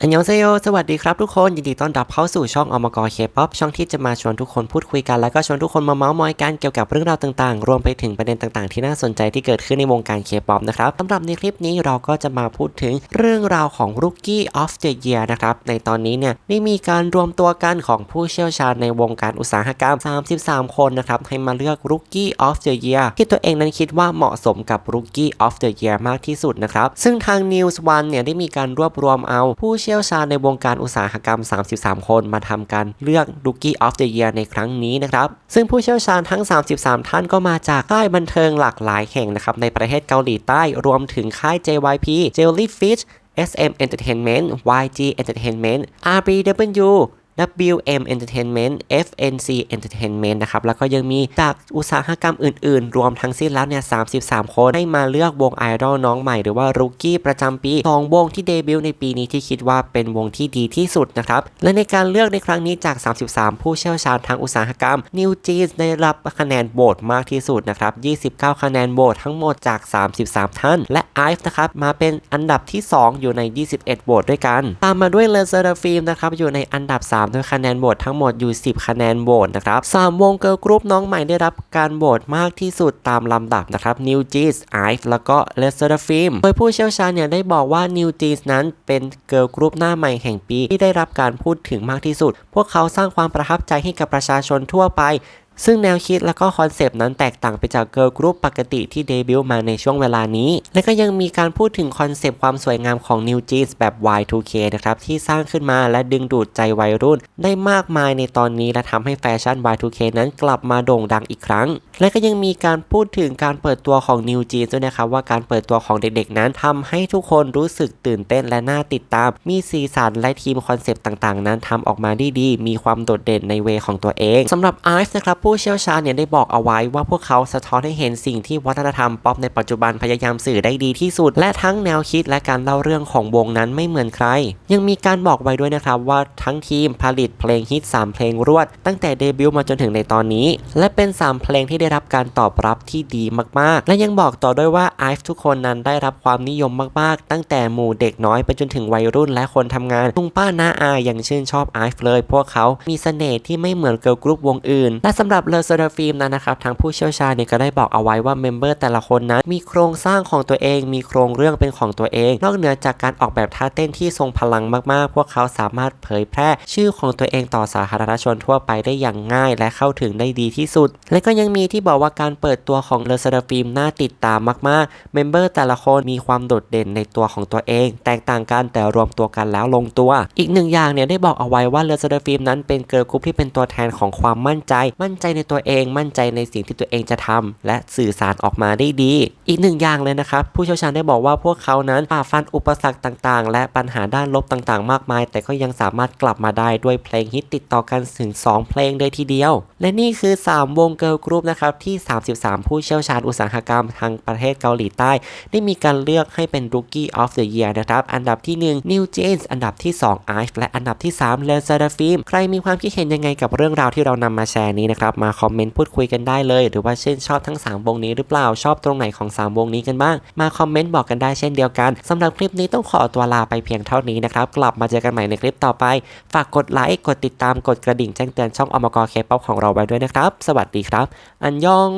อันยองเซโยสวัสดีครับทุกคน ยินดีต้อนรับเข้าสู่ช่องอมกรเคป๊อปช่องที่จะมาชวนทุกคนพูดคุยกัน แล้วก็ชวนทุกคนมาเมาส์มอยกันเกี่ยวกับเรื่องราวต่างๆ รวมไปถึงประเด็นต่างๆ ที่น่าสนใจที่เกิดขึ้นในวงการเคป๊อปนะครับสำหรับในคลิปนี้เราก็จะมาพูดถึงเรื่องราวของ Rookie of the Year นะครับ ในตอนนี้เนี่ยได้มีการรวมตัวกันของผู้เชี่ยวชาญในวงการอุตสาหกรรม 33 คนนะครับให้มาเลือก Rookie of the Year ที่ตัวเองนั้นคิดว่าเหมาะสมกับ Rookie of the Year มากที่สุดนะครับซึ่งทาง News One เนี่ยได้มีการรวบรวมเอาผู้ชี่ยวชาญในวงการอุตสาหกรรม 33 คนมาทำการเลือก Rookie of the Year ในครั้งนี้นะครับ ซึ่งผู้เชี่ยวชาญทั้ง 33 ท่านก็มาจากค่ายบันเทิงหลากหลายแห่งนะครับในประเทศเกาหลีใต้รวมถึงค่าย JYP Jellyfish SM Entertainment YG Entertainment RBW WM Entertainment FNC Entertainment นะครับ แล้วก็ยังมีจากอุตสาหกรรมอื่นๆ รวมทั้งสิ้นแล้วเนี่ย 33 คน ให้มาเลือกวงไอดอลน้องใหม่หรือว่ารูกี้ประจำปีสองวงที่เดบิวต์ในปีนี้ที่คิดว่าเป็นวงที่ดีที่สุดนะครับ และในการเลือกในครั้งนี้จาก 33 ผู้เชี่ยวชาญทางอุตสาหกรรม New Jeans ได้รับคะแนนโหวตมากที่สุดนะครับ 29 คะแนนโหวตทั้งหมดจาก 33 ท่าน และ IVE นะครับ มาเป็นอันดับที่ 2 อยู่ใน 21 โหวตด้วยกัน ตามมาด้วย l e z e r f i l m นะครับ อยู่ในอันดับ 3ด้วยคะแนนโหวตทั้งหมดอยู่ 10 คะแนนโหวตนะครับ3วงเกิร์ลกรุ๊ปน้องใหม่ได้รับการโหวตมากที่สุดตามลำดับนะครับ New Jeans IVE แล้วก็ Lesser f i l m โดยผู้เชี่ยวชาญเนี่ยได้บอกว่า New Jeans นั้นเป็นเกิร์ลกรุ๊ปหน้าใหม่แห่งปีที่ได้รับการพูดถึงมากที่สุด พวกเขาสร้างความประทับใจให้กับประชาชนทั่วไป ซึ่งแนวคิดและก็คอนเซปต์นั้นแตกต่างไปจากเกิร์ลกรุ๊ปปกติที่เดบิวต์มาในช่วงเวลานี้ และก็ยังมีการพูดถึงคอนเซปต์ความสวยงามของ New Jeans แบบ Y2K นะครับที่สร้างขึ้นมาและดึงดูดใจวัยรุ่น ได้มากมายในตอนนี้และทำให้แฟชั่น Y2K นั้นกลับมาโด่งดังอีกครั้ง และก็ยังมีการพูดถึงการเปิดตัวของ New Jeans ด้วยนะครับว่าการเปิดตัวของเด็กๆ นั้นทำให้ทุกคนรู้สึกตื่นเต้นและน่าติดตาม มีสีสันและทีมคอนเซปต์ต่างๆ นั้นทำออกมาได้ดีมีความโดดเด่นในเวของตัวเองสำหรับ IVE นะครับผู้เชี่ยวชาญเนี่ยได้บอกเอาไว้ว่าพวกเขาสะท้อนให้เห็นสิ่งที่วัฒนธรรมป๊อปในปัจจุบันพยายามสื่อได้ดีที่สุด และทั้งแนวคิดและการเล่าเรื่องของวงนั้นไม่เหมือนใคร ยังมีการบอกไว้ด้วยนะครับว่าทั้งทีมผลิตเพลงฮิต 3 เพลงรวด ตั้งแต่เดบิวต์มาจนถึงในตอนนี้ และเป็น 3 เพลงที่ได้รับการตอบรับที่ดีมากๆ และยังบอกต่อด้วยว่าไอฟ์ทุกคนนั้นได้รับความนิยมมากๆ ตั้งแต่หมู่เด็กน้อยไปจนถึงวัยรุ่นและคนทำงานลุงป้าน้าอายังชื่นชอบไอฟ์เลย พวกเขามีเสน่ห์ที่ไม่เหมือนเกิร์ลกรุ๊ปวงอื่น และสำหรับเลอเซอร์ฟิล์มนั้นนะครับทางผู้เชี่ยวชาญเนี่ยก็ได้บอกเอาไว้ว่าเมมเบอร์แต่ละคนนั้นมีโครงสร้างของตัวเอง มีโครงเรื่องเป็นของตัวเอง นอกเหนือจากการออกแบบท่าเต้นที่ทรงพลังมากๆ พวกเขาสามารถเผยแพร่ชื่อของตัวเองต่อสาธารณชนทั่วไปได้อย่างง่าย และเข้าถึงได้ดีที่สุด และก็ยังมีที่บอกว่าการเปิดตัวของเลอเซอร์ฟิล์มน่าติดตามมากๆเมมเบอร์แต่ละคนมีความโดดเด่นในตัวของตัวเอง แตกต่างกันแต่รวมตัวกันแล้วลงตัว อีกหนึ่งอย่างเนี่ยได้บอกเอาไว้ว่าเลอเซอร์ฟิล์มนั้นเป็นเกิร์ลกรุ๊ปที่เป็นตัวแทนของความมั่นใจ มั่นใจในตัวเอง มั่นใจในสิ่งที่ตัวเองจะทำและสื่อสารออกมาได้ดี อีกหนึ่งอย่างเลยนะครับ ผู้เชี่ยวชาญได้บอกว่าพวกเขานั้นฝ่าฟันอุปสรรคต่างๆ และปัญหาด้านลบต่างๆ มากมาย แต่ก็ยังสามารถกลับมาได้ด้วยเพลงฮิตติดต่อกันถึง 2 เพลงเลยทีเดียว และนี่คือ 3 วงเกิร์ลกรุ๊ปนะครับที่ 33 ผู้เชี่ยวชาญอุตสาหกรรมทางประเทศเกาหลีใต้ ได้มีการเลือกให้เป็น Rookie of the Year นะครับอันดับที่ 1 New Jeans อันดับที่ 2 IVE และอันดับที่3 l e z e r f i l m ใครมีความคิดเห็นยังไงกับเรื่องราวที่เรานำมาแชร์นี้นะครับมาคอมเมนต์พูดคุยกันได้เลย หรือว่าเช่นชอบทั้ง 3 วงนี้หรือเปล่าชอบตรงไหนของ 3 วงนี้กันบ้าง มาคอมเมนต์บอกกันได้เช่นเดียวกันสำหรับคลิปนี้ต้องขอตัวลาไปเพียงเท่านี้นะครับ กลับมาเจอกันใหม่ในคลิปต่อไป ฝากกดไลค์กดติดตามกดกระดิ่งแจ้งเตือนช่องอมกรเคป๊อปของเราไว้ด้วยนะครับ สวัสดีครับ อันยอง